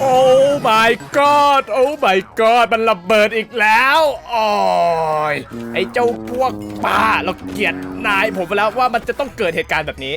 โอ้ my god โอ้ my god มันระเบิดอีกแล้วโอ้ยไอ้เจ้าพวกป้าเราเกลียดนายผมไปแล้วว่ามันจะต้องเกิดเหตุการณ์แบบนี้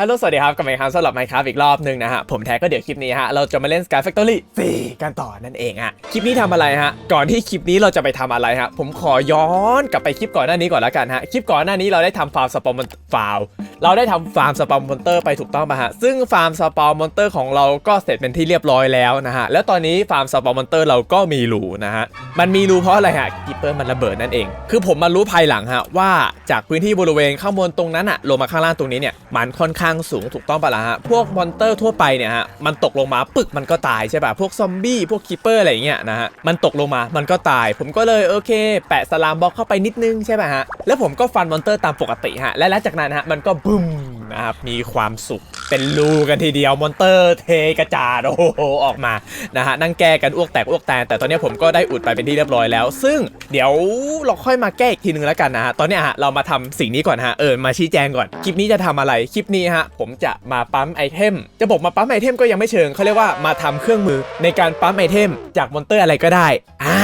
ฮัลโหลสวัสดีครับกลับมาอีกครั้งสำหรับ Minecraft อีกรอบหนึ่งนะฮะ ผมแท้ก็เดี๋ยวคลิปนี้ฮะ เราจะมาเล่น Sky Factory 4 กันต่อนั่นเองฮะ คลิปนี้ทำอะไรฮะ ก่อนที่คลิปนี้เราจะไปทำอะไรฮะ ผมขอย้อนกลับไปคลิปก่อนหน้านี้ก่อนแล้วกันฮะ คลิปก่อนหน้านี้เราได้ทำฟาร์มสปอมฟาวเราได้ทำฟาร์มสปอมมอนเตอร์ไปถูกต้องป่ะฮะ ซึ่งฟาร์มสปอมมอนเตอร์ของเราก็เสร็จเป็นที่เรียบร้อยแล้วนะฮะ แล้วตอนนี้ฟาร์มสปอมมอนเตอร์เราก็มีรูนะฮะ มันมีรูเพราะอะไรฮะกิปเปอร์มันระเบิดนั่นเอง คือผมมารู้ภายหลังฮะว่าจากพื้นที่บริเวณข้างบนตรงนั้นอะลงมาข้างล่างตรงนี้เนี่ยมันค่อนข้างงสูงถูกต้องปะล่ะฮะ พวกมอนเตอร์ทั่วไปเนี่ยฮะ มันตกลงมาปึกมันก็ตายใช่ป่ะ พวกซอมบี้ พวกคิปเปอร์อะไรเงี้ยนะฮะ มันตกลงมา มันก็ตาย ผมก็เลยโอเค แปะสลามบล็อกเข้าไปนิดนึงใช่ป่ะฮะ แล้วผมก็ฟันมอนเตอร์ตามปกติฮะ และหลังจากนั้นฮะ มันก็บึ้มนะครับ มีความสุขเป็นรูกันทีเดียวมอนเตอร์เทกระจาดโอ้โหออกมานะฮะนั่งแก้กันอ้วกแตกอ้วกแตนแต่ตอนนี้ผมก็ได้อุดไปเป็นที่เรียบร้อยแล้ว ซึ่งเดี๋ยวเราค่อยมาแก้อีกทีนึงแล้วกันนะฮะตอนนี้ฮะเรามาทำสิ่งนี้ก่อนฮะเออมาชี้แจงก่อนคลิปนี้จะทำอะไรคลิปนี้ฮะผมจะมาปั๊มไอเทมจะบอกมาปั๊มไอเทมก็ยังไม่เชิงเขาเรียกว่ามาทำเครื่องมือในการปั๊มไอเทมจากมอนเตอร์อะไรก็ได้อ่า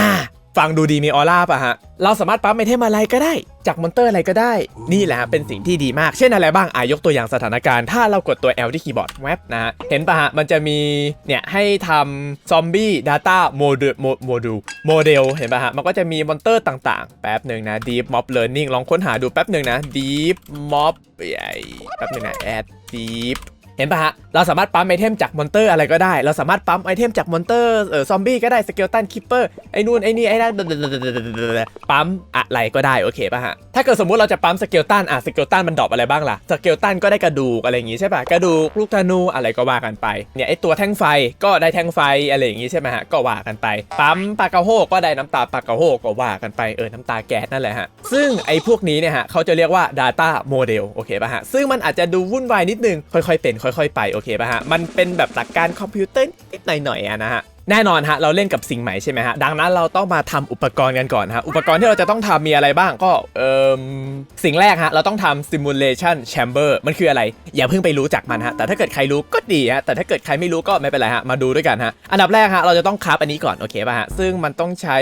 ฟังดูดีมีออร่าป่ะฮะ เราสามารถปั๊มไอเทมอะไรก็ได้ จากมอนเตอร์อะไรก็ได้ นี่แหละฮะเป็นสิ่งที่ดีมาก เช่นอะไรบ้างอะยกตัวอย่างสถานการณ์ ถ้าเรากดตัว L ที่คีย์บอร์ดแว็บนะฮะ เห็นป่ะฮะ มันจะมี เนี่ยให้ทำซอมบี้ Data Model Model Model เห็นป่ะฮะ มันก็จะมีมอนเตอร์ต่างๆ แป๊บหนึ่งนะ Deep Mob Learning ลองค้นหาดูแป๊บหนึ่งนะ Deep Mob ใหญ่แป๊บหนึ่งนะ Add Deep เห็นปะฮะ เราสามารถปั๊มไอเทมจากมอนเตอร์อะไรก็ได้ เราสามารถปั๊มไอเทมจากมอนเตอร์เออซอมบี้ก็ได้สเกลตันคิปเปอร์ไอ้นู่นไอ้นี่ไอ้นั่นปั๊มอะไรก็ได้โอเคปะฮะ ถ้าเกิดสมมุติเราจะปั๊มสเกลตันอะสเกลตันมันดรอปอะไรบ้างล่ะสเกลตันก็ได้กระดูกอะไรอย่างงี้ใช่ปะกระดูกลูกธนูอะไรก็ว่ากันไปเนี่ยไอตัวแท่งไฟก็ได้แท่งไฟอะไรอย่างงี้ใช่ไหมฮะก็ว่ากันไป ปั๊มปากกาโฮก็ได้น้ำตาปากกาโฮก็ว่ากันไปเออน้ำตาแก๊สนั่นแหละฮะซึ่งไอพวกนี้เนี่ยฮะเขาจะเรียกว่า Data Model โอเคปะฮะซึ่งมันอาจจะดูวุ่นวายนิดนึงค่อยๆเป็นค่ค่อยๆ ไปโอเคป่ะฮะ มันเป็นแบบหลักการคอมพิวเตอร์นิดหน่อยๆอะนะฮะแน่นอนฮะเราเล่นกับสิ่งใหม่ใช่ไหมฮะดังนั้นเราต้องมาทำอุปกรณ์กันก่อนฮะอุปกรณ์ที่เราจะต้องทำมีอะไรบ้างก็เอ่อสิ่งแรกฮะเราต้องทำ simulation chamber มันคืออะไร อย่าเพิ่งไปรู้จักมันฮะแต่ถ้าเกิดใครรู้ก็ดีฮะแต่ถ้าเกิดใครไม่รู้ก็ไม่เป็นไรฮะมาดูด้วยกันฮะอันดับแรกฮะเราจะต้องคราฟอันนี้ก่อนโอเคป่ะฮะซึ่งมันต้องใช้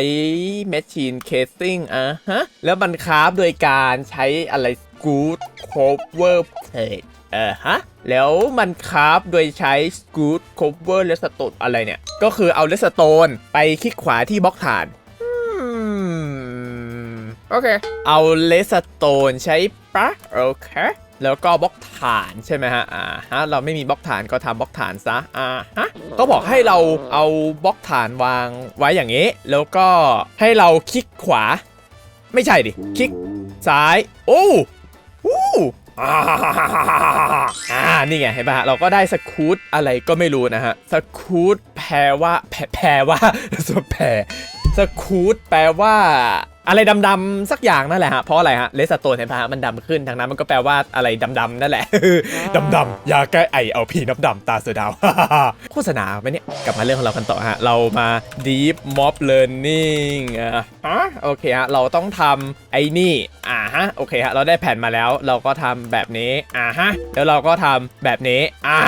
machine casing อะฮะแล้วมันคราฟโดยการใช้อะไร good cover plate เออฮะ แล้วมันคราฟโดยใช้ good cover redstone อะไรเนี่ย ก็คือเอา redstone ไปคลิกขวาที่บล็อกฐานอืมโอเค เอา redstone ใช้ปะโอเค แล้วก็บล็อกฐานใช่ไหมฮะ อ่าฮะ เราไม่มีบล็อกฐานก็ทำบล็อกฐานซะ อ่าฮะ ก็บอกให้เราเอาบล็อกฐานวางไว้อย่างนี้ แล้วก็ให้เราคลิกขวา ไม่ใช่ดิ คลิกซ้าย โอ้อู้อ่า อ่า นี่ไงเห็นปะฮะเราก็ได้สกูตอะไรก็ไม่รู้นะฮะ สกูตแปลว่าแปลแปลว่าสแปลสกูตแปลว่า อะไรดำๆสักอย่างนั่นแหละฮะเพราะอะไรฮะเลสโตนเห็นปะฮะมันดำขึ้นทางนั้นมันก็แปลว่าอะไรดำๆนั่นแหละ ดำๆยาแก้ไอเอาพีน้ำดำตาเสือดาว โฆษณาไหมเนี่ย กลับมาเรื่องของเรากันต่อฮะ เรามา deep mob learning อะฮะโอเคฮะ เราต้องทำไอ้นี่ อ่าฮะ โอเคฮะ เราได้แผ่นมาแล้ว เราก็ทำแบบนี้ อ่าฮะ แล้วเราก็ทำแบบนี้ อ่า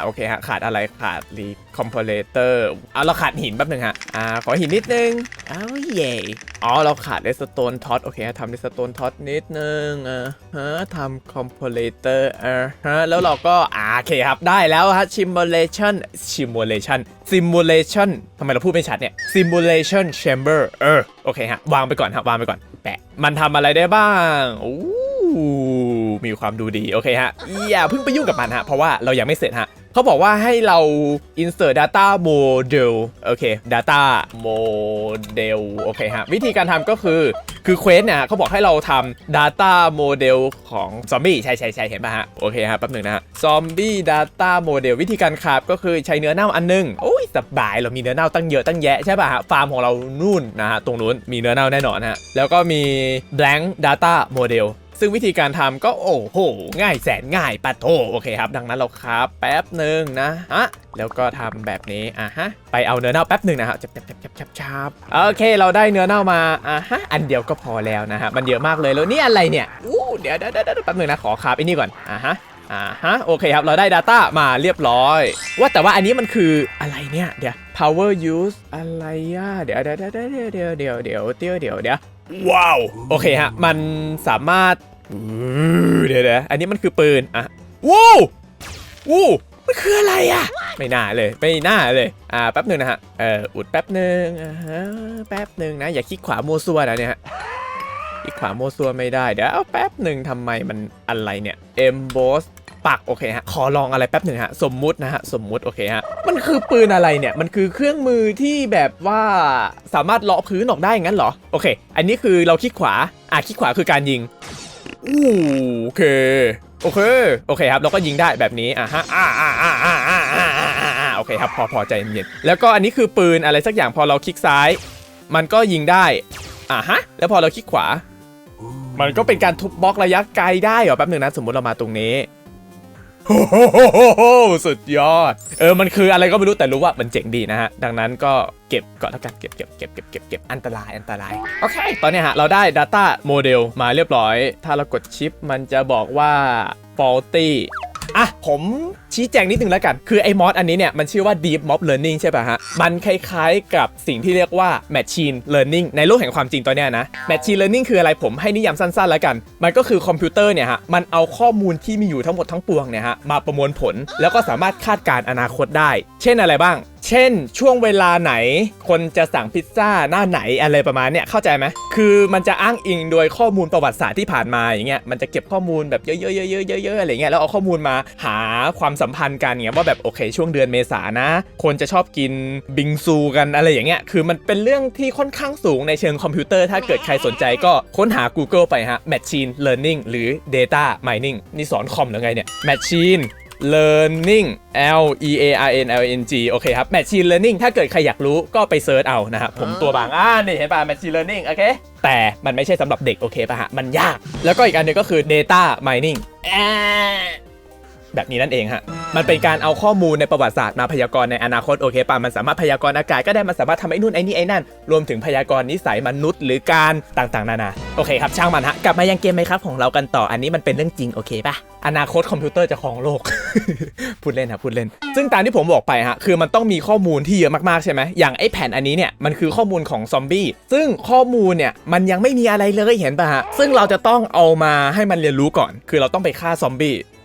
โอเคฮะ ขาดอะไรขาด re comparator เอาเราขาดหินแป๊บหนึงฮะ อ่า ขอหินนิดนึงอ้าวเย่อ๋อ เราขาด redstone tot โอเคฮะทำ redstone tot นิดนึงอ่าฮะทำ comparator อ่าฮะแล้วเราก็อ่าโอเคครับ ได้แล้วฮะ simulation simulation simulation ทำไมเราพูดไม่ชัดเนี่ย simulation chamber เออโอเคฮะ วางไปก่อนครับวางไปก่อน แปะ มันทำอะไรได้บ้างโอ้มีความดูดี โอเคฮะอย่าเพิ่งไปยุ่งกับมันฮะ เพราะว่าเรายังไม่เสร็จฮะ เขาบอกว่าให้เรา insert data model โอเค data model โอเคฮะ วิธีการทำก็คือ คือเควสเนี่ยเขาบอกให้เราทำ data model ของซอมบี้ใช่ใช่ใช่เห็นป่ะฮะ โอเคฮะแป๊บหนึ่งนะฮะ zombie data model วิธีการคราฟก็คือใช้เนื้อเน่าอันหนึง โอ้ยสบายเรามีเนื้อเน่าตั้งเยอะตั้งแยะใช่ป่ะฮะ ฟาร์มของเรานู่นนะฮะ ตรงนู้นมีเนื้อเน่าแน่นอนฮะ แล้วก็มี blank data model ซึ่งวิธีการทำก็โอ้โห ง่ายแสนง่ายปะโถโอเคครับ ดังนั้นเราครับแป๊บหนึ่งนะฮะแล้วก็ทำแบบนี้อะฮะไปเอาเนื้อเน่าแป๊บหนึ่งนะครับจับจับจับจับจับจับโอเค เราได้เนื้อเน่ามาอะฮะอันเดียวก็พอแล้วนะฮะมันเยอะมากเลยแล้วนี่อะไรเนี่ยอู้เดี๋ยวเดี๋ยวเดี๋ยวเดี๋ยวแป๊บหนึ่งนะขอคาบไอ้นี่ก่อนอะฮะ อ่าฮะโอเคครับ เราได้ Data มาเรียบร้อย ว่าแต่ว่าอันนี้มันคืออะไรเนี่ยเดี๋ยว power use อะไรอะเดี๋ยวเดี๋ยวเดี๋ยวเดี๋ยวเดี๋ยวเดี๋ยวเดี๋ยวเดี๋ยวเดี๋ยวว้าวโอเคฮะมันสามารถอื้อเดี๋ยวเดี๋ยวอันนี้มันคือปืนอะวู้วู้มันคืออะไรอะ ไม่น่าเลยไม่น่าเลยอ่าแป๊บหนึ่งนะฮะเอ่ออุดแป๊บหนึ่งอ่าฮะแป๊บหนึ่งนะ อย่าคลิกขวามัวซัวนะเนี่ยฮะคลิกขวาโมวซัวไม่ได้เดี๋ยวเอาแป๊บหนึ่งทำไมมันอะไรเนี่ย emboss ักโอเคฮะขอลองอะไรแป๊บหนึ่งฮะสมมุตินะฮะสมมุติโอเคฮะมันคือปืนอะไรเนี่ยมันคือเครื่องมือที่แบบว่าสามารถเลาะพื้นออกได้งั้นเหรอโอเค อันนี้คือเราคลิกขวาอะคลิกขวาคือการยิงโอเคโอเคโอเคครับเราก็ยิงได้แบบนี้อะฮะอ่าอ่าอ่าอ่าอ่าอ่าโอเคครับพอพอใจเย็นแล้วก็อันนี้คือปืนอะไรสักอย่างพอเราคลิกซ้าย มันก็ยิงได้อะฮะแล้วพอเราคลิกขวามันก็เป็นการทุบบล็อกระยะไกลได้เหรอแป๊บหนึ่งนะสมมติเรามาตรงนี้ โอ้โหสุดยอด เออ มันคืออะไรก็ไม่รู้แต่รู้ว่ามันเจ๋งดีนะฮะ ดังนั้นก็เก็บก่อนแล้วกันเก็บเก็บเก็บเก็บเก็บเก็บอันตรายอันตราย โอเค ตอนนี้ฮะ เราได้ Data Model มาเรียบร้อย ถ้าเรากดชิปมันจะบอกว่า faulty อะผมชี้แจงนิดนึงแล้วกัน คือไอ้มอดอันนี้เนี่ยมันชื่อว่า Deep Mob Learning ใช่ป่ะฮะ มันคล้ายๆกับสิ่งที่เรียกว่า Machine Learning ในโลกแห่งความจริงตอนเนี้ยนะ Machine Learning คืออะไรผมให้นิยามสั้นๆแล้วกัน มันก็คือคอมพิวเตอร์เนี่ยฮะ มันเอาข้อมูลที่มีอยู่ทั้งหมดทั้งปวงเนี่ยฮะมาประมวลผล แล้วก็สามารถคาดการณ์อนาคตได้ เช่นอะไรบ้าง เช่น ช่วงเวลาไหน คนจะสั่งพิซซ่าหน้าไหนอะไรประมาณเนี้ยเข้าใจไหมคือมันจะอ้างอิงโดยข้อมูลประวัติศาสตร์ที่ผ่านมาอย่างเงี้ยมันจะเก็บข้อมูลแบบเยอะๆๆๆๆๆอะไรเงี้ยแล้วเอาข้อมูลมาหาความสัมพันธ์กันเงี้ยว่าแบบโอเค ช่วงเดือนเมษานะ คนจะชอบกินบิงซูกันอะไรอย่างเงี้ยคือมันเป็นเรื่องที่ค่อนข้างสูงในเชิงคอมพิวเตอร์ ถ้าเกิดใครสนใจก็ค้นหา Google ไปฮะ Machine Learning หรือ Data Mining นี่สอนคอมหรือไงเนี่ย Machine Learning L E A R N L N G โอเคครับ Machine Learning ถ้าเกิดใครอยากรู้ก็ไปเซิร์ชเอานะฮะผมตัวบางอ่านี่เห็นป่ะ Machine Learning โอเค แต่มันไม่ใช่สำหรับเด็กโอเคป่ะฮะ มันยาก แล้วก็อีกอันหนึงก็คือ Data Mining อ่า แบบนี้นั่นเองฮะ มันเป็นการเอาข้อมูลในประวัติศาสตร์มาพยากรณ์ในอนาคตโอเคป่ะ มันสามารถพยากรณ์อากาศก็ได้ มันสามารถทำไอ้นู่นไอ้นี่ไอ้นั่น รวมถึงพยากรณ์นิสัยมนุษย์หรือการต่างๆ นานา โอเคครับช่างมันฮะ กลับมายังเกมไหมครับของเรากันต่อ อันนี้มันเป็นเรื่องจริงโอเคป่ะ อนาคตคอมพิวเตอร์จะครองโลก พูดเล่นครับพูดเล่น ซึ่งตามที่ผมบอกไปฮะ คือมันต้องมีข้อมูลที่เยอะมากๆใช่ไหมอย่างไอ้แผ่นอันนี้เนี่ย มันคือข้อมูลของซอมบี้ ซึ่งข้อมูลเนี่ย มันยังไม่มีอะไรเลยเห็นป่ะฮะ ซึ่งเราจะต้องเอามาให้มันเรียนรู้ก่อน คือเราต้องไปฆ่าซอมบี้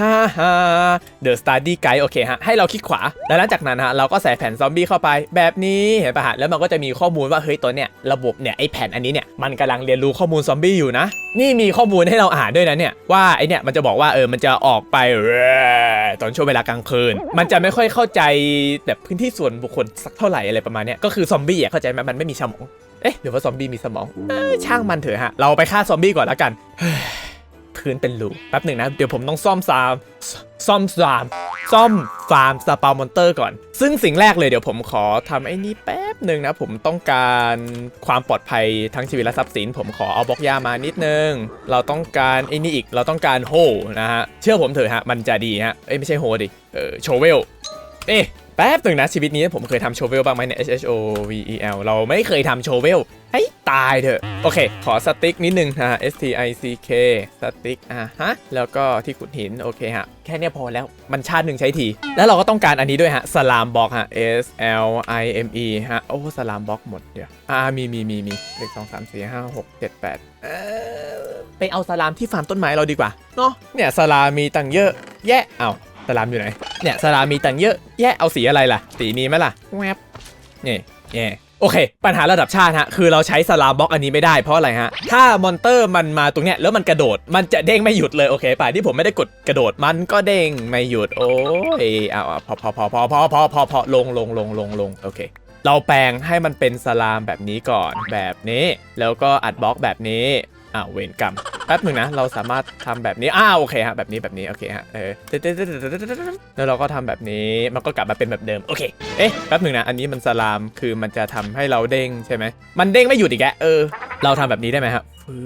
ฮ่าฮ่า The Study Guide โอเคฮะ ให้เราคลิกขวา แล้วหลังจากนั้นฮะ เราก็ใส่แผ่นซอมบี้เข้าไป แบบนี้เห็นปะฮะ แล้วมันก็จะมีข้อมูลว่า เฮ้ย ตัวเนี้ย ระบบเนี่ย ไอแผ่นอันนี้เนี่ย มันกำลังเรียนรู้ข้อมูลซอมบี้อยู่นะ นี่มีข้อมูลให้เราอ่านด้วยนะเนี่ย ว่าไอเนี่ย มันจะบอกว่า เออ มันจะออกไปตอนช่วงเวลากลางคืน มันจะไม่ค่อยเข้าใจแบบพื้นที่ส่วนบุคคลสักเท่าไหร่อะไรประมาณเนี้ย ก็คือซอมบี้อะเข้าใจไหมมันไม่มีสมอง เอ๊ะหรือว่าซอมบี้มีสมองช่างมันเถอะฮะ เราไปฆ่าซอมบี้ก่อนแล้วกัน พื้นเป็นรูแป๊บหนึ่งนะ เดี๋ยวผมต้องซ่อมซามซ่อมซามซ่อมฟาร์มสปาวมอนเตอร์ก่อน ซึ่งสิ่งแรกเลยเดี๋ยวผมขอทำไอ้นี่แป๊บหนึ่งนะ ผมต้องการความปลอดภัยทั้งชีวิตและทรัพย์สิน ผมขอเอาบล็อกยามานิดนึง เราต้องการไอ้นี่อีกเราต้องการโฮนะฮะ เชื่อผมเถอะฮะ มันจะดีฮะ เอ้ยไม่ใช่โฮดิ เออโชเวล เอ๊ะ ป๊บหนึ่งนะชีวิตนี้ผมเคยทำโชเวลบ้างไหมเนี่ย H H O V E L เราไม่เคยทำโชเวลให้ตายเถอะ โอเค ขอสติ๊กนิดนึงนะฮะ S T I C K สติ๊กอะฮะ แล้วก็ที่ขุดหิน โอเคฮะ แค่นี้พอแล้วมันชาติหนึ่งใช้ที แล้วเราก็ต้องการอันนี้ด้วยฮะสลามบ็อกฮะ S L I M E ฮะ โอ้สลามบ็อกหมดเดี๋ยว อ่ามีมีมีมีเลขสองสามสี่ห้าหกเจ็ดแปดเออไปเอาสลามที่ฟาร์มต้นไม้เราดีกว่าเนาะเนี่ยสลามมีตังเยอะแยะเอา สลามอยู่ไหน เนี่ยสลามมีตังค์เยอะแยะเอาสีอะไรล่ะ สีนี้ไหมล่ะแวบนี่แย่โอเค ปัญหาระดับชาติฮะ คือเราใช้สลามบล็อกอันนี้ไม่ได้เพราะอะไรฮะ ถ้ามอนเตอร์มันมาตรงเนี้ยแล้วมันกระโดด มันจะเด้งไม่หยุดเลยโอเคป่ะที่ผมไม่ได้กดกระโดดมันก็เด้งไม่หยุดโอ้ยเอาเอาพอพอพอพอพอพอพอพอลงลงลงลงลงโอเค เราแปลงให้มันเป็นสลามแบบนี้ก่อนแบบนี้ แล้วก็อัดบล็อกแบบนี้ อ้าวเวรกรรมแป๊บหนึ่งนะ เราสามารถทำแบบนี้ อ้าวโอเคฮะแบบนี้แบบนี้โอเคฮะเออแล้วเราก็ทำแบบนี้มันก็กลับมาเป็นแบบเดิมโอเคเอ๊ะแป๊บหนึ่งนะอันนี้มันสลามคือมันจะทำให้เราเด้งใช่ไหมมันเด้งไม่หยุดอีกแกเออ เราทำแบบนี้ได้ไหมครับฟื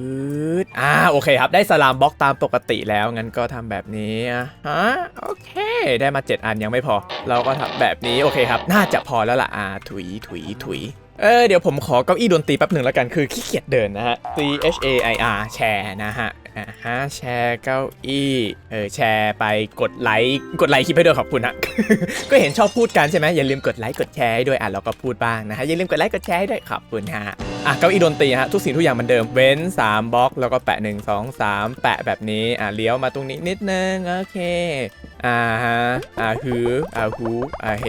ดอ่าโอเคครับได้สลามบล็อกตามปกติแล้วงั้นก็ทำแบบนี้ฮะโอเค ได้มา 7 อันยังไม่พอ เราก็ทำแบบนี้โอเคครับ น่าจะพอแล้วล่ะอ่าถุยถุยถุย เออเดี๋ยวผมขอเก้าอี้ดนตรีแป๊บหนึ่งแล้วกันคือขี้เกียจเดินนะฮะ C H A I R แชร์นะฮะอ่าฮะแชร์เก้าอี้เออแชร์ไปกดไลค์กดไลค์คลิปให้ด้วยขอบคุณฮะ ก็เห็นชอบพูดกันใช่ไหมอย่าลืมกดไลค์กดแชร์ให้ด้วยอะเราก็พูดบ้างนะฮะอย่าลืมกดไลค์กดแชร์ให้ด้วยขอบคุณฮะอะเก้าอี้ดนตรีฮะทุกสิ่งทุกอย่างมือนเดิมเว้น 3บล็อกแล้วก็แปะ 1 2 3 แปะแบบนี้อะเลี้ยวมาตรงนี้นิดนึงโอเค อ่าฮะ อ่าฮือ อ่าฮูอ่าเฮ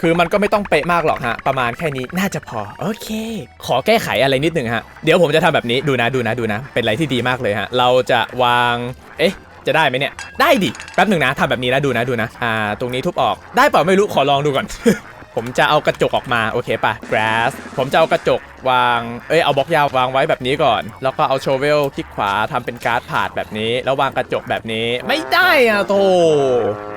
คือมันก็ไม่ต้องเป๊ะมากหรอกฮะ ประมาณแค่นี้น่าจะพอ โอเค ขอแก้ไขอะไรนิดหนึ่งฮะ เดี๋ยวผมจะทำแบบนี้ ดูนะ ดูนะ ดูนะ เป็นอะไรที่ดีมากเลยฮะ เราจะวาง เอ๊ะ จะได้ไหมเนี่ย ได้ดิ แป๊บหนึ่งนะทำแบบนี้นะ ดูนะ ดูนะ อ่า ตรงนี้ทุบออก ได้เปล่าไม่รู้ ขอลองดูก่อน ผมจะเอากระจกออกมาโอเคป่ะ grass ผมจะเอากระจกวางเอ้ยเอาบล็อกยาววางไว้แบบนี้ก่อน แล้วก็เอาโชเวลคลิกขวาทำเป็นการ์ดผาดแบบนี้ แล้ววางกระจกแบบนี้ไม่ได้อะโต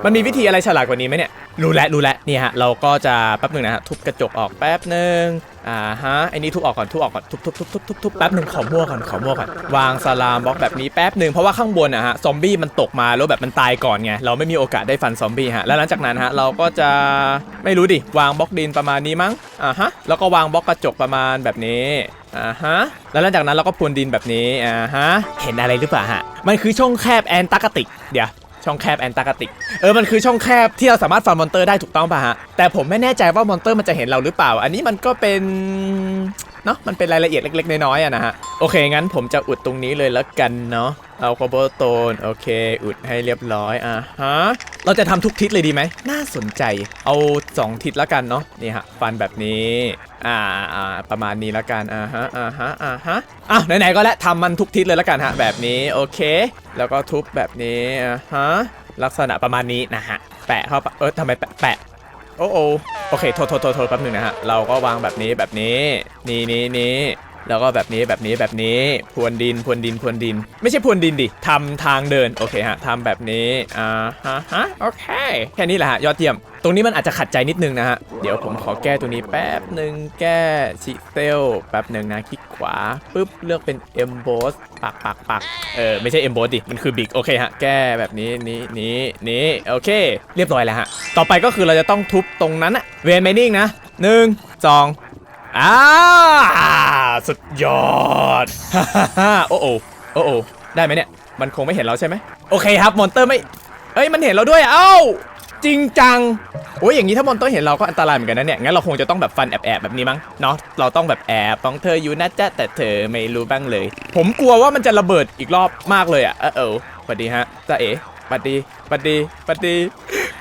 มันมีวิธีอะไรฉลาดกว่านี้ไหมเนี่ยรู้แล้วรู้แล้วนี่ฮะเราก็จะแป๊บหนึ่งนะฮะทุบกระจกออกแป๊บหนึ่ง อ่าฮะไอ้นี่ทุบออกก่อนทุบออกก่อนทุบทุบทุบทุบทุบทุบแป๊บหนึ่งขอมั่วก่อนขอมั่วก่อนวางสลามบล็อกแบบนี้แป๊บหนึ่งเพราะว่าข้างบนนะฮะซอมบี้มันตกมาแล้วแบบมันตายก่อนไงเราไม่มีโอกาสได้ฟันซอมบี้ฮะแล้วหลังจากนั้นฮะเราก็จะไม่รู้ดิวางบล็อกดินประมาณนี้มั้งอ่าฮะแล้วก็วางบล็อกกระจกประมาณแบบนี้อ่าฮะแล้วหลังจากนั้นเราก็พรวนดินแบบนี้อ่าฮะเห็นอะไรหรือเปล่าฮะมันคือช่องแคบแอนตาร์กติกเดี๋ยว ช่องแคบแอนตาร์กติก เออ มันคือช่องแคบที่เราสามารถฟันมอนเตอร์ได้ถูกต้องป่ะฮะ แต่ผมไม่แน่ใจว่ามอนเตอร์มันจะเห็นเราหรือเปล่า อันนี้มันก็เป็น เนาะมันเป็นรายละเอียดเล็ก ๆ น้อยๆอะนะฮะโอเคงั้นผมจะอุดตรงนี้เลยแล้วกันเนาะเอาคอเบอร์โตนโอเค อุดให้เรียบร้อยอะฮะเราจะทำทุกทิศเลยดีไหมน่าสนใจ เอา 2 ทิศแล้วกันเนาะนี่ฮะฟันแบบนี้อ่าอ่าประมาณนี้แล้วกันอ่าฮะอ่าฮะอ่าฮะอะไหนๆก็แล้วทำมันทุกทิศเลยแล้วกันฮะแบบนี้โอเค แล้วก็ทุบแบบนี้อ่าฮะลักษณะประมาณนี้นะฮะแปะเข้าไปเออทำไมแปะแปะ โอ้โอโอเคโทษโทษโทษโทษแป๊บหนึ่งนะฮะ เราก็วางแบบนี้แบบนี้ นี่นี่นี่ แล้วก็แบบนี้แบบนี้แบบนี้พรวนดินพรวนดินพรวนดิน ไม่ใช่พรวนดินดิทำทางเดินโอเคฮะทำแบบนี้อ่าฮะฮะโอเคแค่นี้แหละฮะยอดเยี่ยม ตรงนี้มันอาจจะขัดใจนิดนึงนะฮะเดี๋ยวผมขอแก้ตรงนี้แป๊บหนึ่งแก้ชิเซลแป๊บหนึ่งนะคลิกขวาปุ๊บเลือกเป็น emboss ปักปักปักเออไม่ใช่ emboss ดิมันคือ big โอเคฮะแก้แบบนี้นี้นี้นี้โอเค เรียบร้อยแล้วฮะต่อไปก็คือเราจะต้องทุบตรงนั้นอะเวนไมนิ่งนะหนึ่งสอง อ่าสุดยอดฮ่าฮ่าฮ่าโอ้โอโอ้โอได้ไหมเนี่ย มันคงไม่เห็นเราใช่ไหมโอเคครับมอนเตอร์ไม่เอ้ยมันเห็นเราด้วยเอ้าจริงจังโอ้ยอย่างนี้ถ้ามอนเตอร์เห็นเราก็อันตรายเหมือนกันนะเนี่ยงั้นเราคงจะต้องแบบฟันแอบๆแบบนี้มั้งเนาะเราต้องแบบแอบต้องเธออยู่นะจ๊ะแต่เธอไม่รู้บ้างเลย ผมกลัวว่ามันจะระเบิดอีกรอบมากเลยอะเออเออสวัสดีฮะจ้าเอ๋สวัสดีสวัสดีสวัสดี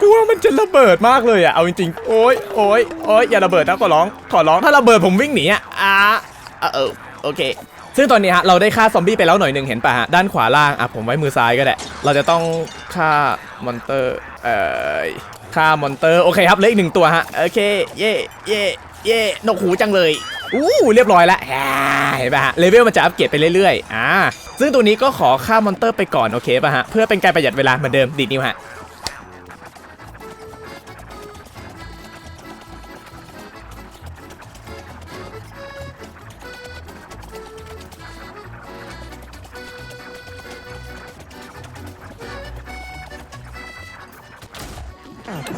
กลัวมันจะระเบิดมากเลยอะเอาจริงๆ โอ้ยโอ้ยโอ้ยอย่าระเบิดนะขอร้อง ขอร้อง ถ้าระเบิดผมวิ่งหนีอะอ่าเออโอเค ซึ่งตอนนี้ฮะเราได้ฆ่าซอมบี้ไปแล้วหน่อยหนึ่งเห็นป่ะฮะ ด้านขวาล่าง อะผมไว้มือซ้ายก็ได้ เราจะต้องฆ่ามอนเตอร์ เอ่อฆ่ามอนเตอร์ โอเคครับเหลืออีกหนึ่งตัวฮะ โอเค เย่เย่เย่นกหูจังเลยอู้เรียบร้อยแล้วเห็นป่ะฮะ เลเวลมันจะอัปเกรดไปเรื่อยๆ อ่า ซึ่งตัวนี้ก็ขอฆ่ามอนเตอร์ไปก่อนโอเคป่ะฮะ เพื่อเป็นการประหยัดเวลาเหมือนเดิมดีดนิ้วฮะ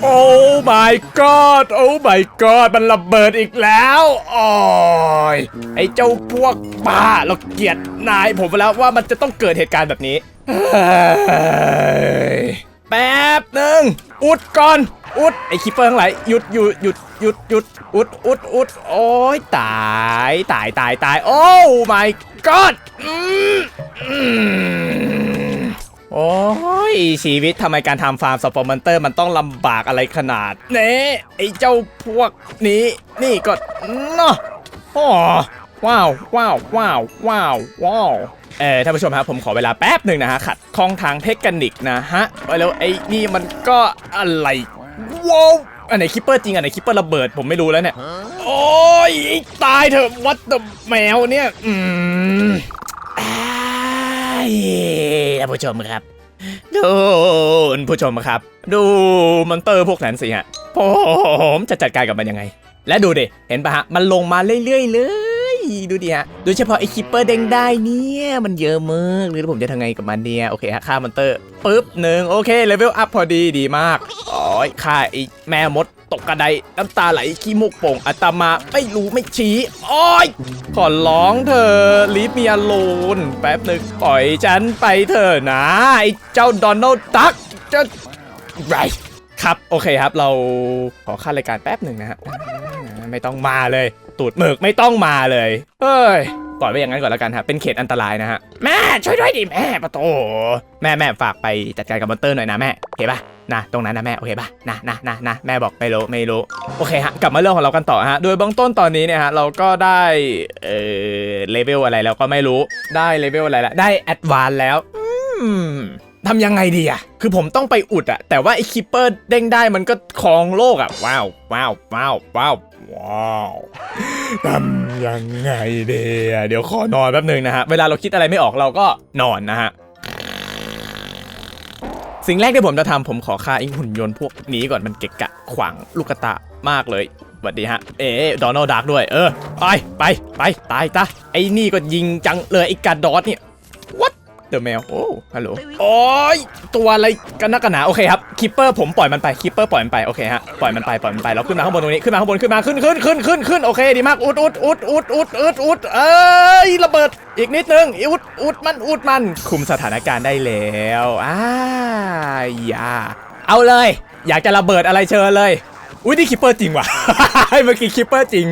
โอ้ my god โอ้ my god มันระเบิดอีกแล้วโอ้ยไอ้เจ้าพวกบ้าเราเกลียดนายผมไปแล้วว่ามันจะต้องเกิดเหตุการณ์แบบนี้แป๊บหนึ่งอุดก่อนอุดไอ้คิปเปอร์ทั้งหลายหยุดหยุดหยุดหยุดหยุดอุดอุดอุดโอ้ยตายตายตายตายโอ้ my god อืมอืม โอ้ยชีวิตทำไมการทำฟาร์มสปอร์มอนเตอร์มันต้องลำบากอะไรขนาดเน่ไอเจ้าพวกนี้ นี่ก็เนาะอ้ว้าวว้าวว้าวว้าวว้าวเออท่านผู้ชมครับผมขอเวลาแป๊บหนึ่งนะฮะ ขัดข้องทางเทคนิคนะฮะไปแล้วไอ้นี่มันก็อะไรว้าวอันไหนคิปเปอร์จริงอันไหนคิปเปอร์ระเบิดผมไม่รู้แล้วเนี่ย โอ้ยตายเถอะวัดเดแมวเนี่ย อืม ยท่านผู้ชมครับ ดูผู้ชมครับ ดูมอนเตอร์พวกนั้นสิฮะผมจะจัดการกับมันยังไง และดูดิ เห็นปะฮะ มันลงมาเรื่อยๆเลย ดูดิฮะ โดยเฉพาะไอคิปเปอร์เด้งได้เนี่ย มันเยอะมากหรือผมจะทำไงกับมันเนี่ย โอเคฮะฆ่ามอนเตอร์ปุ๊บหนึ่งโอเคเลเวลอัพพอดีดีมากอ้ยฆ่าไอแม่มดตกกระไดน้ำตาไหลขี้มูกโป่งอัตมาไม่รู้ไม่ชี้อ้อยขอร้องเธอลีฟมีอโลนแป๊บหนึ่งปล่อยฉันไปเถอะนะไอเจ้าโดนัลด์ดักจะไรครับ โอเคครับเราขอขั้นรายการแป๊บหนึ่งนะฮะไม่ต้องมาเลย ตูดหมึกไม่ต้องมาเลยเฮ้ยปล่อยไว้อย่างนั้นก่อนแล้วกันครับเป็นเขตอันตรายนะฮะแม่ช่วยด้วยดิแม่ประโตแม่แม่ฝากไปจัดการกับมอนเตอร์หน่อยนะแม่โอเคปะนะตรงนั้นนะแม่โอเคปะนะนะนะนะแม่บอกไม่รู้ไม่รู้โอเคฮะกลับมาเรื่องของเรากันต่อฮะโดยเบื้องต้นตอนนี้เนี่ยฮะเราก็ได้เอ่อเลเวลอะไรแล้วก็ไม่รู้ได้เลเวลอะไรแล้วได้แอดวานแล้วอืมทำยังไงดีอะคือผมต้องไปอุดอะแต่ว่าไอ้คิปเปอร์เด้งได้มันก็ครองโลกอะว้าวว้าวว้าวว้าว ว้าวทำยังไงเดีอเดี๋ยวขอนอนแป๊บหนึ่งนะฮะ เวลาเราคิดอะไรไม่ออกเราก็นอนนะฮะ สิ่งแรกที่ผมจะทำผมขอฆ่าไอ้หุ่นยนต์พวกนี้ก่อนมันเกะกะขวางลูกตามากเลยสวัสดีฮะ เอ๊ดอน l d ดักด้วย เออ ไป ไป ไป ตายตะไอ้นี่ก็ยิงจังเลยไอ้การดอสเนี่ย what เดอะแมว โอ้ ฮัลโหล โอ้ย ตัวอะไรกันนักกันหนา โอเคครับ คิปเปอร์ผมปล่อยมันไป คิปเปอร์ปล่อยมันไป โอเคฮะ ปล่อยมันไป ปล่อยมันไปแล้วขึ้นมาข้างบนตรงนี้ ขึ้นมาข้างบน ขึ้นมา ขึ้นขึ้นขึ้นขึ้นขึ้นโอเค ดีมาก อุดอุดอุดอุดอุดอุดอุดเอ้ย ระเบิด อีกนิดนึง อุดอุดมัน อุดมัน คุมสถานการณ์ได้แล้วอ่าอย่าเอาเลย อยากจะระเบิดอะไรเชิญเลยอุ้ยนี่คิปเปอร์จริงว่ะ เมื่อกี้คิปเปอร์จริง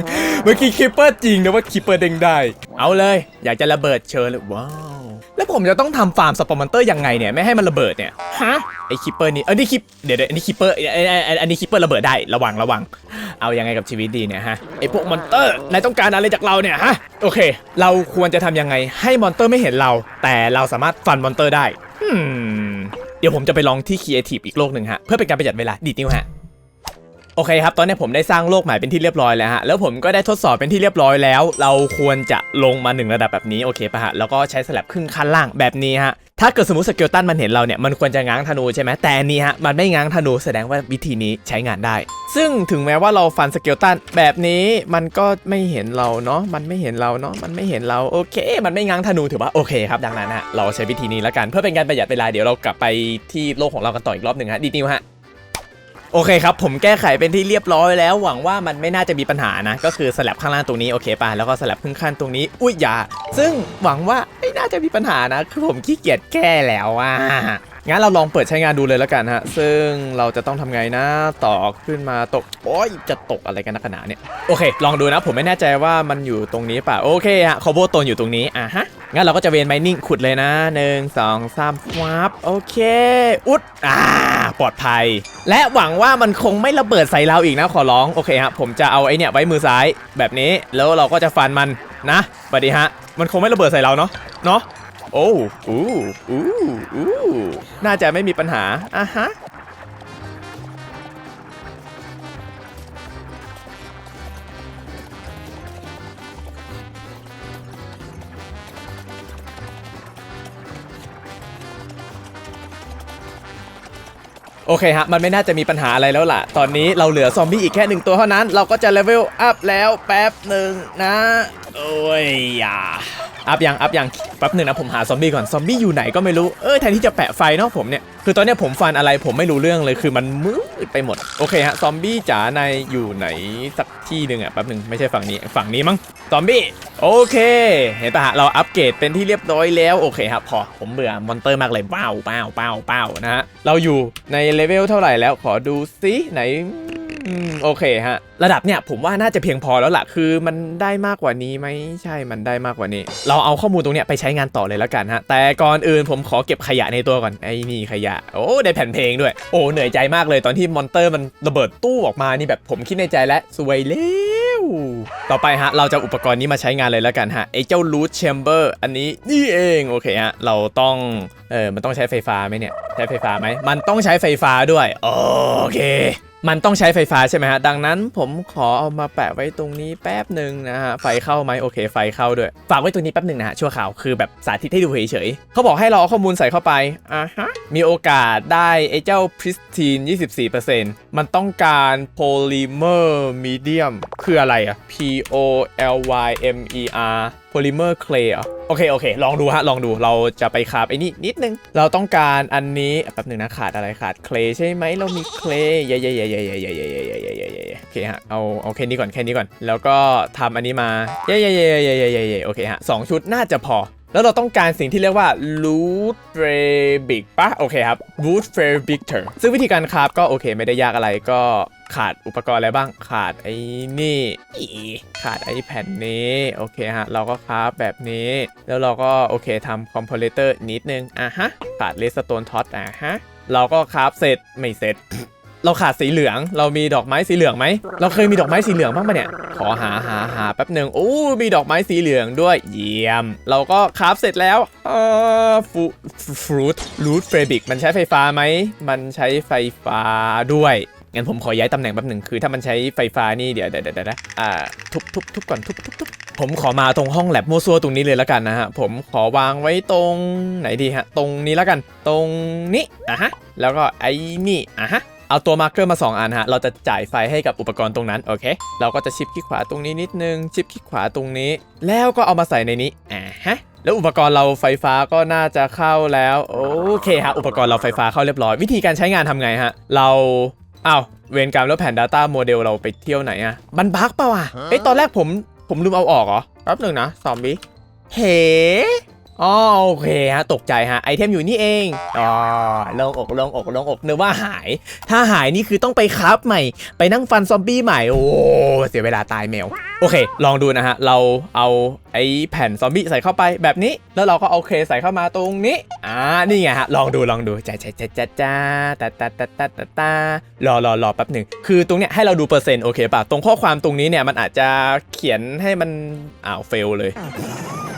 เมื่อกี้คิปเปอร์จริงนะว่าคิปเปอร์เด้งได้ เอาเลย อยากจะระเบิดเชิญเลยว้าว แล้วผมจะต้องทำฟาร์มสปอมอนเตอร์ยังไงเนี่ยไม่ให้มันระเบิดเนี่ยฮะไอคิปเปอร์นี่เออนี่คิปเดี๋ยวเดี๋ยวอันนี้คิปเปอร์ไอ้ไอ้ไอ้อันนี้คิปเปอร์ระเบิดได้ระวังระวัง เอายังไงกับชีวิตดีเนี่ยฮะไอพวกมอนเตอร์นายต้องการอะไรจากเราเนี่ยฮะโอเค เราควรจะทำยังไงให้มอนเตอร์ไม่เห็นเรา แต่เราสามารถฟันมอนเตอร์ได้อืมเดี๋ยวผมจะไปลองที่ครีเอทีฟอีกโลกหนึ่งฮะเพื่อเป็นการประหยัดเวลาดีดนิ้วฮะ โอเคครับ ตอนนี้ผมได้สร้างโลกใหม่เป็นที่เรียบร้อยแล้วฮะ แล้วผมก็ได้ทดสอบเป็นที่เรียบร้อยแล้ว เราควรจะลงมาหนึ่งระดับแบบนี้โอเคป่ะฮะ แล้วก็ใช้สลับครึ่งขั้นล่างแบบนี้ฮะ ถ้าเกิดสมมติสเกลตันมันเห็นเราเนี่ย มันควรจะง้างธนูใช่ไหมแต่อันนี้ฮะ มันไม่ง้างธนูแสดงว่าวิธีนี้ใช้งานได้ ซึ่งถึงแม้ว่าเราฟันสเกลตันแบบนี้มันก็ไม่เห็นเราเนาะ มันไม่เห็นเราเนาะ มันไม่เห็นเราโอเค มันไม่ง้างธนูถือว่าโอเคครับ ดังนั้นฮะ เราใช้วิธีนี้แล้วกันเพื่อเป็นการประหยัดเวลาเดี๋ยวเรากลับไปที่โลกของเรากันต่ออีกรอบหนึ่งฮะดีนิวฮะ โอเคครับ ผมแก้ไขเป็นที่เรียบร้อยแล้ว หวังว่ามันไม่น่าจะมีปัญหานะ ก็คือสลับข้างล่างตรงนี้โอเคป่ะ แล้วก็สลับข้างข้างตรงนี้ อุ้ยอย่า ซึ่งหวังว่าไม่น่าจะมีปัญหานะ คือผมขี้เกียจแก้แล้วว่างั้นเราลองเปิดใช้งานดูเลยแล้วกันฮะ ซึ่งเราจะต้องทำไงนะ ต่อขึ้นมาตก โอ้ยจะตกอะไรกันนักขนาดเนี่ย โอเค ลองดูนะ ผมไม่แน่ใจว่ามันอยู่ตรงนี้ป่ะ โอเคฮะคอโบตนอยู่ตรงนี้ อะฮะ งั้นเราก็จะเวนไมนิ่งขุดเลยนะหนึ่งสองสามวับโอเค อุดอ่าปลอดภัย และหวังว่ามันคงไม่ระเบิดใส่เราอีกนะขอร้องโอเคฮะผมจะเอาไอเนี่ยไว้มือซ้ายแบบนี้แล้วเราก็จะฟันมันนะสวัสดีฮะ มันคงไม่ระเบิดใส่เราเนาะเนาะโอ้อู้อู้อู้น่าจะไม่มีปัญหาอะฮะ โอเคฮะ มันไม่น่าจะมีปัญหาอะไรแล้วล่ะ ตอนนี้เราเหลือซอมบี้อีกแค่หนึ่งตัวเท่านั้น เราก็จะเลเวลอัพแล้วแป๊บหนึ่งนะ โอ้ยอย่าอัพยังอัพยังแป๊บหนึ่งนะผมหาซอมบี้ก่อนซอมบี้อยู่ไหนก็ไม่รู้เออแทนที่จะแปะไฟเนาะผมเนี่ยคือตอนนี้ผมฟันอะไรผมไม่รู้เรื่องเลยคือมันมืดไปหมดโอเคฮะซอมบี้จ๋าในอยู่ไหนสักที่หนึ่งอะแป๊บหนึ่งไม่ใช่ฝั่งนี้ฝั่งนี้มั้งซอมบี้โอเคเห็นปะฮะเราอัปเกรดเป็นที่เรียบร้อยแล้วโอเคครับพอผมเบื่อมอนเตอร์มากเลยว้าวว้าวว้าวว้านะฮะเราอยู่ในเลเวลเท่าไหร่แล้วขอดูซิไหน อืมโอเคฮะ ระดับเนี่ยผมว่าน่าจะเพียงพอแล้วล่ะ คือมันได้มากกว่านี้ไหมใช่มันได้มากกว่านี้ เราเอาข้อมูลตรงเนี้ยไปใช้งานต่อเลยแล้วกันฮะ แต่ก่อนอื่นผมขอเก็บขยะในตัวก่อน ไอ้นี่ขยะ โอ้ ได้แผ่นเพลงด้วย โอ้ เหนื่อยใจมากเลยตอนที่มอนเตอร์มันระเบิดตู้ออกมานี่แบบผมคิดในใจแล้วสวยแล้วต่อไปฮะ เราจะอุปกรณ์นี้มาใช้งานเลยแล้วกันฮะ ไอ้เจ้า root chamber อันนี้นี่เองโอเคฮะ เราต้องเออมันต้องใช้ไฟฟ้าไหมเนี่ย ใช้ไฟฟ้าไหมมันต้องใช้ไฟฟ้าด้วย โอเค มันต้องใช้ไฟฟ้าใช่ไหมฮะ ดังนั้นผมขอเอามาแปะไว้ตรงนี้แป๊บหนึ่งนะฮะ ไฟเข้าไหมโอเค ไฟเข้าด้วย ฝากไว้ตรงนี้แป๊บหนึ่งนะฮะ ชั่วข่าวคือแบบสาธิตให้ดูเฉยๆเขาบอกให้เราเอาข้อมูลใส่เข้าไป อ่าฮะ มีโอกาสได้ไอ้เจ้า pristine 24%มันต้องการ polymer medium คืออะไรอะ P O L Y M E R polymer clay เหรอโอเค โอเค ลองดูฮะ ลองดูเราจะไปคาบไอ้นี่นิดนึง เราต้องการอันนี้แป๊บหนึ่งนะขาดอะไรขาด clay ใช่ไหมเรามี clay เย่เย่เย่เย่เย่เย่เย่เย่เย่เย่เย่เย่โอเคฮะเอาเอาแค่นี้ก่อนแค่นี้ก่อน แล้วก็ทำอันนี้มาเย่เย่เย่เย่เย่เย่เย่โอเคฮะสองชุดน่าจะพอแล้วเราต้องการสิ่งที่เรียกว่า root fabric ปะโอเคครับ root fabric ซึ่งวิธีการคราฟก็โอเคไม่ได้ยากอะไรก็ ขาดอุปกรณ์อะไรบ้าง ขาดไอ้นี่ ขาดไอ้แผ่นนี้ โอเคฮะ เราก็คราฟแบบนี้ แล้วเราก็โอเคทำคอมเพลเตอร์นิดนึง อะฮะ ขาดเลสโตนท็อตอะฮะ เราก็คราฟเสร็จ ไม่เสร็จ เราขาดสีเหลือง เรามีดอกไม้สีเหลืองไหม เราเคยมีดอกไม้สีเหลืองบ้างปะเนี่ย ขอหาหาหาแป๊บหนึ่งโอ้ มีดอกไม้สีเหลืองด้วย เยี่ยม เราก็คราฟเสร็จแล้ว เอ่อฟูฟรุตรูทเฟรบิก มันใช้ไฟฟ้าไหม มันใช้ไฟฟ้าด้วย งั้นผมขอย้ายตำแหน่งแป๊บหนึ่งคือถ้ามันใช้ไฟฟ้านี่เดี๋ยวเดี๋ยวเดี๋ยวเดี๋ยวอ่าทุบทุบทุบก่อนทุบทุบทุบผมขอมาตรงห้องแลบมั่วซั่วตรงนี้เลยแล้วกันนะฮะผมขอวางไว้ตรงไหนดีฮะตรงนี้แล้วกัน ตรงนี้อะฮะแล้วก็ไอ้นี่อะฮะเอาตัวมาร์กเกอร์มา 2 อันฮะ เราจะจ่ายไฟให้กับอุปกรณ์ตรงนั้น โอเค เราก็จะชิปคลิกขวาตรงนี้นิดนึง ชิปคลิกขวาตรงนี้ แล้วก็เอามาใส่ในนี้ อ่าฮะ แล้วอุปกรณ์เราไฟฟ้าก็น่าจะเข้าแล้ว โอเคฮะ อุปกรณ์เราไฟฟ้าเข้าเรียบร้อย วิธีการใช้งานทำไงฮะ เรา อ้าวเวรกรรมแล้วแผ่น Data Model เราไปเที่ยวไหนอะมันบั๊กเปล่าอะเอ้ยตอนแรกผมผมลืมเอาออกเหรอแป๊บหนึ่งนะซอมบี้เฮ้ อ๋อโอเคฮะตกใจฮะไอเทมอยู่นี่เองอ๋อโลงอกโลงอกโลงอกเนึกว่าหาย ถ้าหายนี่คือต้องไปครับใหม่ ไปนั่งฟันซอมบี้ใหม่โอ้เสียเวลาตายแมว โอเค ลองดูนะฮะ เราเอาไอแผ่นซอมบี้ใส่เข้าไปแบบนี้ แล้วเราก็เอาเคใส่เข้ามาตรงนี้อ่านี่ไงฮะลองดูลองดูจ้าจ้าจ้าจ้าจ้าตาตาตาตาตาตารอรอรอแป๊บหนึ่งคือตรงเนี้ยให้เราดูเปอร์เซ็นต์โอเคป่ะตรงข้อความตรงนี้เนี่ยมันอาจจะเขียนให้มันอ้าวเฟลเลย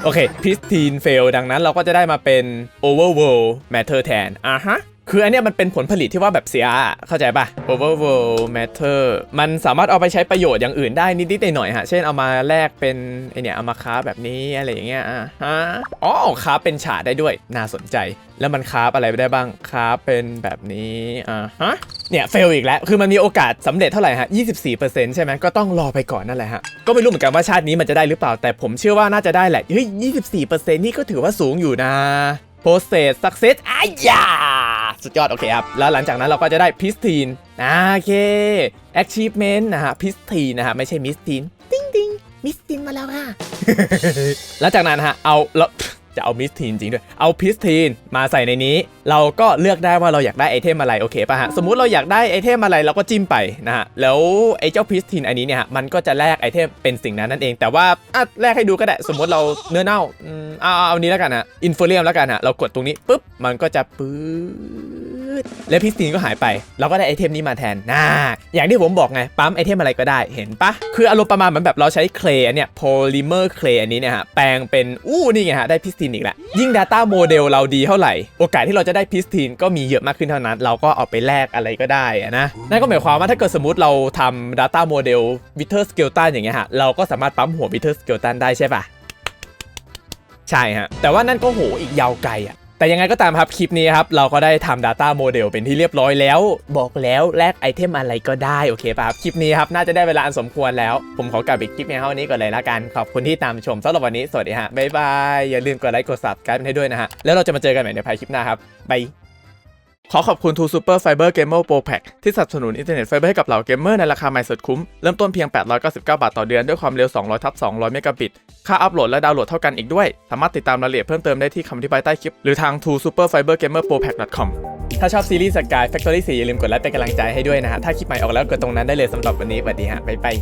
โอเคพิสทีนเฟลดังนั้นเราก็จะได้มาเป็น overworld matter แทนอะฮะ คืออันเนี้ยมันเป็นผลผลิตที่ว่าแบบเสียเข้าใจปะ overworld matter มันสามารถเอาไปใช้ประโยชน์อย่างอื่นได้นิดๆหน่อยๆฮะ เช่นเอามาแลกเป็นไอเนี่ยเอามาค้าแบบนี้อะไรอย่างเงี้ยอะฮะอ๋อค้าเป็นฉาดได้ด้วยน่าสนใจ แล้วมันค้าอะไรได้บ้างค้าเป็นแบบนี้อะฮะเนี่ยเฟลอีกแล้ว คือมันมีโอกาสสำเร็จเท่าไหร่ฮะ 24%ใช่ไหมก็ต้องรอไปก่อนนั่นแหละฮะ ก็ไม่รู้เหมือนกันว่าชาตินี้มันจะได้หรือเปล่า แต่ผมเชื่อว่าน่าจะได้แหละ เฮ้ย 24%นี่ก็ถือว่าสูงอยู่นะ process success อายาสุดยอด โอเคครับ แล้วหลังจากนั้นเราก็จะได้ pristine อ่าโอเค achievement นะฮะ pristine นะฮะไม่ใช่ mistine ติ้งติ้ง mistine มาแล้วค่ะ หลังจากนั้นฮะ เอาแล้ว จะเอามิสทีนจริงด้วย เอาพิสทีนมาใส่ในนี้ เราก็เลือกได้ว่าเราอยากได้ไอเทมอะไรโอเคป่ะฮะ สมมุติเราอยากได้ไอเทมอะไรเราก็จิ้มไปนะฮะ แล้วไอเจ้าพิสทีนอันนี้เนี่ยฮะมันก็จะแลกไอเทมเป็นสิ่งนั้นนั่นเอง แต่ว่าอะแลกให้ดูก็ได้ สมมติเราเนื้อเน่าอืมเอาเอาอันี้แล้วกันฮะอินโฟเรียมแล้วกันฮะเรากดตรงนี้ปุ๊บมันก็จะปื๊ ด และพิสทีนก็หายไป เราก็ได้ไอเทมนี้มาแทนน่าอย่างที่ผมบอกไง ปั๊มไอเทมอะไรก็ได้เห็นปะคืออารมณ์ประมาณเหมือนแบบเราใช้เคลอันเนี้ยโพลิเมอร์เคลอันนี้เนี่ยฮะแปลงเป็นอู้นี่ไงฮะได้พิสทีนอีกแล้วยิ่ง Data Model เราดีเท่าไหร่ โอกาสที่เราจะได้พิสทีนก็มีเยอะมากขึ้นเท่านั้น เราก็เอาไปแลกอะไรก็ได้นะนั่นก็หมายความว่าถ้าเกิดสมมติเราทำ Data Model Wither Skeleton อย่างเงี้ยฮะเราก็สามารถปั๊มหัว Wither Skeleton ได้ใช่ปะใช่ฮะแต่ว่านั่นก็โหอีกยาวไกลอะ แต่ยังไงก็ตามครับคลิปนี้ครับเราก็ได้ทำ Data Model เป็นที่เรียบร้อยแล้ว บอกแล้วแลกไอเทมอะไรก็ได้โอเคป่ะครับคลิปนี้ครับน่าจะได้เวลาอันสมควรแล้ว ผมขอกลับอีกคลิปในเท่านี้ก่อนเลยละกัน ขอบคุณที่ตามชมสำหรับวันนี้สวัสดีฮะบ๊ายบายอย่าลืมกดไลค์กดซับสไครป์ให้ด้วยนะฮะแล้วเราจะมาเจอกันใหม่ในภายคลิปหน้าครับบาย ขอขอบคุณ True Super Fiber Gamer Pro Pack ที่สนับสนุนอินเทอร์เน็ตไฟเบอร์ให้กับเหล่าเกมเมอร์ในราคาใหม่สุดคุ้ม เริ่มต้นเพียง 899 บาทต่อเดือนด้วยความเร็ว 200ทับ200 เมกะบิต ค่าอัพโหลดและดาวน์โหลดเท่ากันอีกด้วย สามารถติดตามรายละเอียดเพิ่มเติมได้ที่คำอธิบายใต้คลิป หรือทาง True Super Fiber Gamer Pro Pack com ถ้าชอบซีรีส์สกาย Factory 4อย่าลืมกดไลค์เป็นกำลังใจให้ด้วยนะฮะถ้าคลิปใหม่ออกแล้วกดตรงนั้นได้เลยสำหรับวันนี้สวัสดีฮะบ๊ายบาย